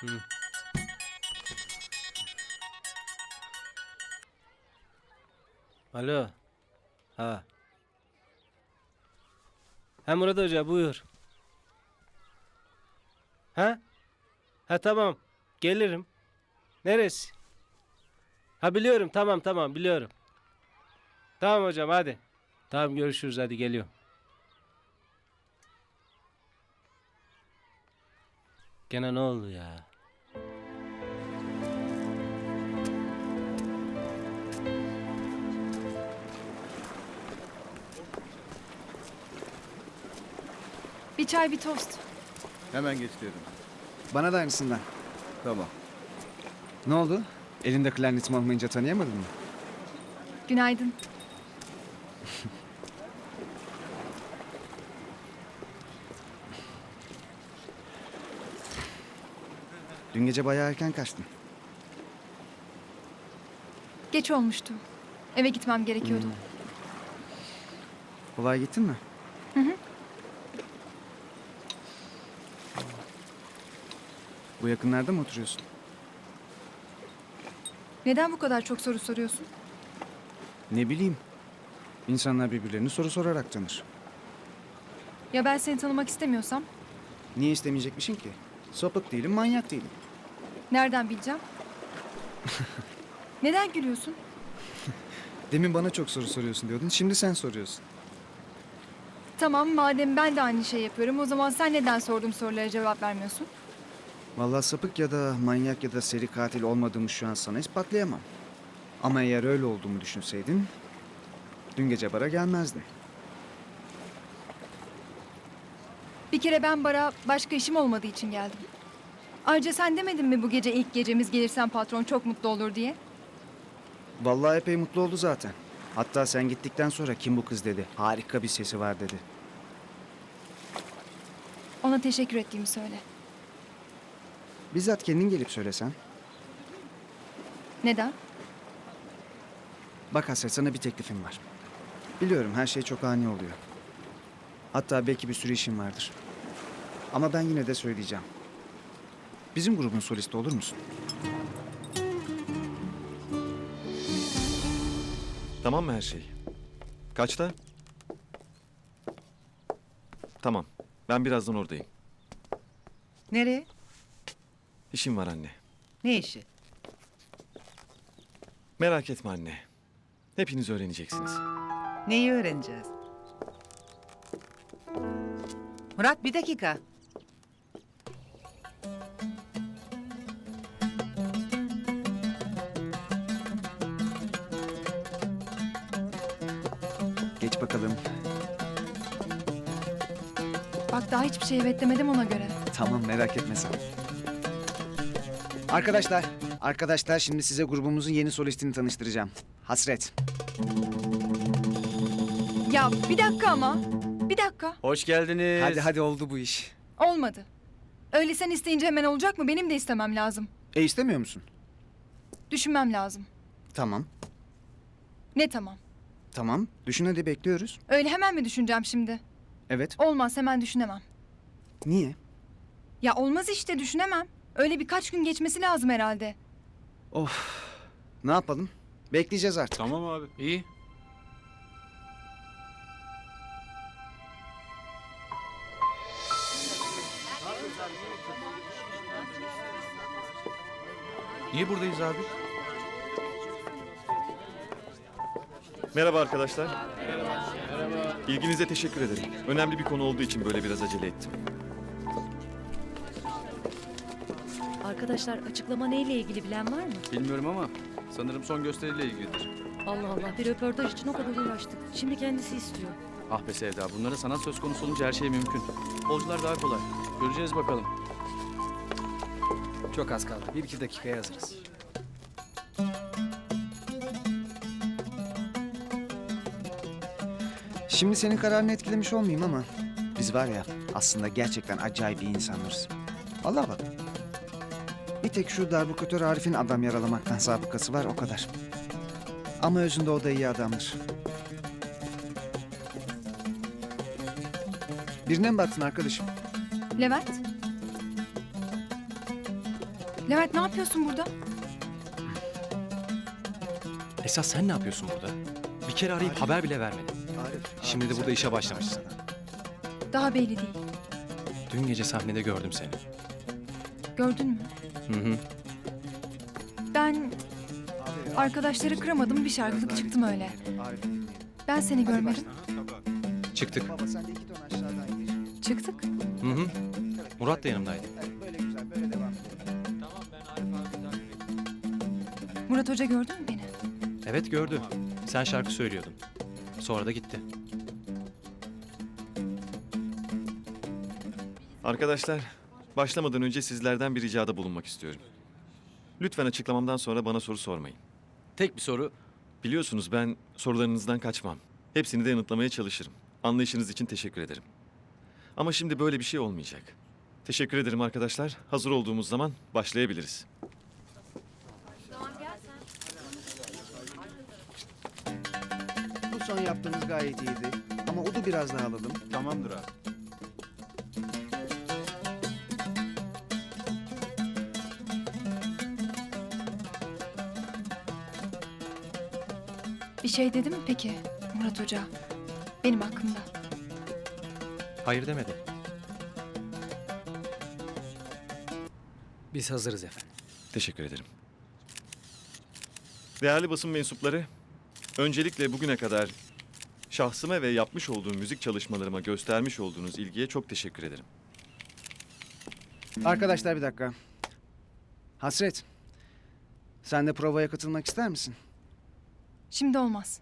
Hı. Alo. Ha. Ha Murat Hoca buyur. Ha? Ha tamam. Gelirim. Neresi? Ha biliyorum tamam tamam biliyorum. Tamam hocam hadi. Tamam görüşürüz hadi geliyorum. Gene ne oldu ya? Çay bir tost. Hemen getiriyorum. Bana da aynısından. Tamam. Ne oldu? Elinde klarnetim olmayınca tanıyamadın mı? Günaydın. Dün gece bayağı erken kaçtın. Geç olmuştu. Eve gitmem gerekiyordu. Kolay gittin mi? Bu yakınlarda mı oturuyorsun? Neden bu kadar çok soru soruyorsun? Ne bileyim. İnsanlar birbirlerini soru sorarak tanır. Ya ben seni tanımak istemiyorsam? Niye istemeyecekmişsin ki? Sapık değilim, manyak değilim. Nereden bileceğim? Neden gülüyorsun? Demin bana çok soru soruyorsun diyordun, şimdi sen soruyorsun. Tamam madem ben de aynı şey yapıyorum o zaman sen neden sorduğum sorulara cevap vermiyorsun? Vallahi sapık ya da manyak ya da seri katil olmadığımı şu an sana ispatlayamam. Ama eğer öyle olduğumu düşünseydin, dün gece bara gelmezdin. Bir kere ben bara başka işim olmadığı için geldim. Ayrıca sen demedin mi bu gece ilk gecemiz gelirsen patron çok mutlu olur diye? Vallahi epey mutlu oldu zaten. Hatta sen gittikten sonra kim bu kız dedi. Harika bir sesi var dedi. Ona teşekkür ettiğimi söyle. Bizzat kendin gelip söylesen. Neden? Bak Hasret sana bir teklifim var. Biliyorum her şey çok ani oluyor. Hatta belki bir sürü işin vardır. Ama ben yine de söyleyeceğim. Bizim grubun solisti olur musun? Tamam mı her şey? Kaçta? Tamam. Ben birazdan oradayım. Nereye? İşim var anne. Ne işi? Merak etme anne. Hepiniz öğreneceksiniz. Neyi öğreneceğiz? Murat bir dakika. Geç bakalım. Bak daha hiçbir şey evet demedim ona göre. Tamam merak etme sen. Arkadaşlar, arkadaşlar şimdi size grubumuzun yeni solistini tanıştıracağım. Hasret. Ya bir dakika ama. Bir dakika. Hoş geldiniz. Hadi hadi oldu bu iş. Olmadı. Öyle sen isteyince hemen olacak mı? Benim de istemem lazım. E istemiyor musun? Düşünmem lazım. Tamam. Ne tamam? Tamam. Düşün hadi bekliyoruz. Öyle hemen mi düşüneceğim şimdi? Evet. Olmaz hemen düşünemem. Niye? Ya olmaz işte düşünemem. Öyle birkaç gün geçmesi lazım herhalde. Of. Ne yapalım? Bekleyeceğiz artık. Tamam abi. İyi. Niye buradayız abi? Merhaba arkadaşlar. İlginize teşekkür ederim. Önemli bir konu olduğu için böyle biraz acele ettim. Arkadaşlar açıklama neyle ilgili bilen var mı? Bilmiyorum ama sanırım son gösteriyle ilgilidir. Allah Allah bir röportaj için o kadar uğraştık. Şimdi kendisi istiyor. Ah be Sevda bunlara sanat söz konusu olunca her şey mümkün. Futbolcular daha kolay. Göreceğiz bakalım. Çok az kaldı. Bir iki dakikaya hazırız. Şimdi senin kararını etkilemiş olmayayım ama biz var ya aslında gerçekten acayip iyi insanlarız. Allah bak. Bir tek şu darbukatör Arif'in adam yaralamaktan sabıkası var o kadar. Ama özünde o da iyi adamdır. Birine mi baktın arkadaşım? Levent? Levent ne yapıyorsun burada? Esas sen ne yapıyorsun burada? Bir kere arayıp haber bile vermedin. Arif, Şimdi de Arif, burada işe başlamışsın. Daha belli değil. Dün gece sahnede gördüm seni. Gördün mü? Hı hı. Ben arkadaşları kıramadım bir şarkılık çıktım öyle. Ben seni görmedim. Çıktık. Baba sen de iki ton aşağıdan gir. Çıktık. Hı hı. Murat da yanımdaydı. Murat Hoca gördün mü beni? Evet gördü. Sen şarkı söylüyordun. Sonra da gitti. Arkadaşlar, başlamadan önce sizlerden bir ricada bulunmak istiyorum. Lütfen açıklamamdan sonra bana soru sormayın. Tek bir soru. Biliyorsunuz ben sorularınızdan kaçmam. Hepsini de yanıtlamaya çalışırım. Anlayışınız için teşekkür ederim. Ama şimdi böyle bir şey olmayacak. Teşekkür ederim arkadaşlar. Hazır olduğumuz zaman başlayabiliriz. Bu son yaptığımız gayet iyiydi. Ama udu biraz daha alalım. Tamamdır abi. Bir şey dedi mi peki Murat Hoca? Benim hakkımda. Hayır demedi. Biz hazırız efendim. Teşekkür ederim. Değerli basın mensupları, öncelikle bugüne kadar şahsıma ve yapmış olduğum müzik çalışmalarıma göstermiş olduğunuz ilgiye çok teşekkür ederim. Arkadaşlar bir dakika. Hasret. Sen de provaya katılmak ister misin? Şimdi olmaz.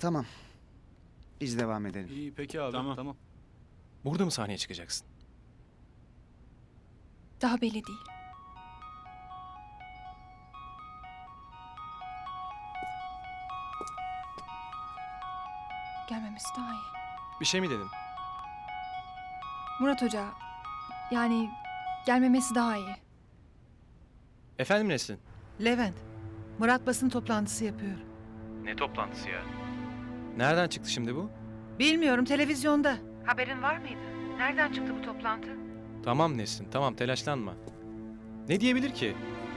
Tamam. Biz devam edelim. İyi peki abi. Tamam. tamam. Burada mı sahneye çıkacaksın? Daha belli değil. Gelmemesi daha iyi. Bir şey mi dedin? Murat Hoca, yani gelmemesi daha iyi. Efendim Nesin? Levent, Murat basın toplantısı yapıyor. Ne toplantısı ya? Nereden çıktı şimdi bu? Bilmiyorum televizyonda. Haberin var mıydı? Nereden çıktı bu toplantı? Tamam Nesin, tamam telaşlanma. Ne diyebilir ki?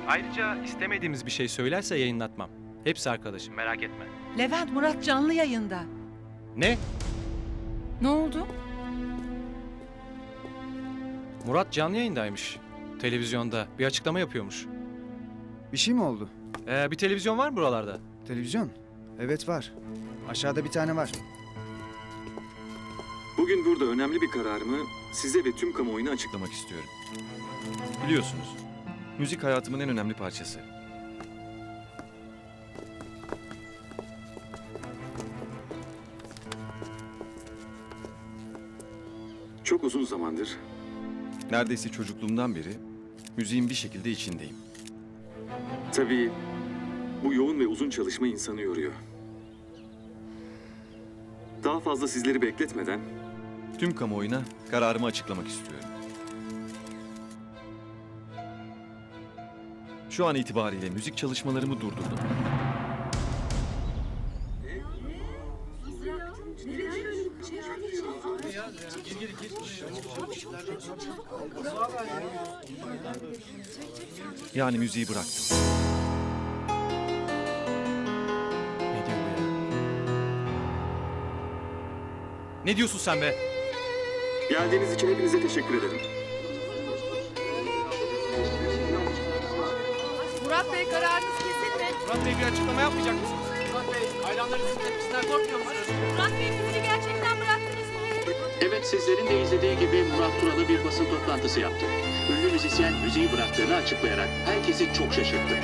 Ayrıca istemediğimiz bir şey söylerse yayınlatmam. Hepsi arkadaşım, merak etme. Levent Murat canlı yayında. Ne? Ne oldu? Murat canlı yayındaymış. Televizyonda bir açıklama yapıyormuş. Bir şey mi oldu? Ee, bir televizyon var mı buralarda? Televizyon? Evet var. Aşağıda bir tane var. Bugün burada önemli bir kararımı size ve tüm kamuoyuna açıklamak istiyorum. Biliyorsunuz, müzik hayatımın en önemli parçası. Çok uzun zamandır, neredeyse çocukluğumdan beri müziğin bir şekilde içindeyim. Tabii bu yoğun ve uzun çalışma insanı yoruyor. Daha fazla sizleri bekletmeden tüm kamuoyuna kararımı açıklamak istiyorum. Şu an itibariyle müzik çalışmalarımı durdurdum. Yani müziği bıraktım. Ne diyorsun sen be? Geldiğiniz için hepinize teşekkür ederim. Murat Bey kararınız kesin mi? Murat Bey bir açıklama yapmayacak mısınız? Murat Bey, hayranlarınızın tepkisinden korkmuyor musunuz? Murat Bey bizi gerçekten bıraktınız mı? Evet sizlerin de izlediği gibi Murat Turalı bir basın toplantısı yaptı. Ünlü müzisyen müziği bıraktığını açıklayarak herkesi çok şaşırttı.